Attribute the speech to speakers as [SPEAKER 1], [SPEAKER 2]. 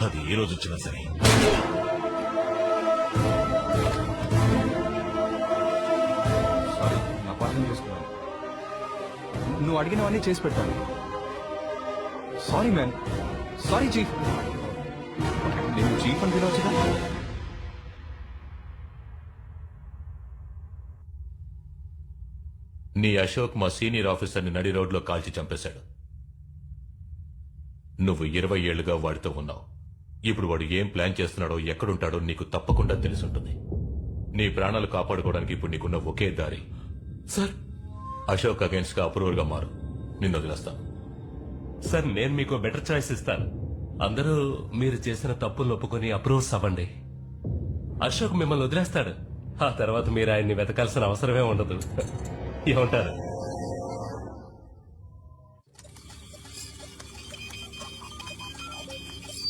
[SPEAKER 1] అది ఏ రోజు వచ్చినా సరే.
[SPEAKER 2] సారీ చేసుకున్నాను. నువ్వు అడిగినవన్నీ చేసి పెడతాను. Sorry man sorry chief. నేను చీఫ్ అని పిలవచ్చుగా?
[SPEAKER 3] నీ అశోక్ మా సీనియర్ ఆఫీసర్ని నడి రోడ్లో కాల్చి చంపేశాడు. నువ్వు ఇరవై ఏళ్ళుగా వాడితో ఉన్నావు. ఇప్పుడు వాడు ఏం ప్లాన్ చేస్తున్నాడో ఎక్కడుంటాడో నీకు తప్పకుండా తెలుసుంటుంది. నీ ప్రాణాలు కాపాడుకోవడానికి ఇప్పుడు నీకున్న ఒకే దారి.
[SPEAKER 4] సార్!
[SPEAKER 3] అశోక్ అగేన్స్ట్గా అప్రూవల్గా మారు. నిన్ను వదిలేస్తాను.
[SPEAKER 4] సార్ నేను మీకు బెటర్ చాయిస్ ఇస్తాను. అందరూ మీరు చేసిన తప్పులు ఒప్పుకొని అప్రూవ్స్ అవ్వండి. అశోక్ మిమ్మల్ని వదిలేస్తాడు. ఆ తర్వాత మీరు ఆయన్ని వెతకాల్సిన అవసరమే ఉండదు. ఏమంటారు?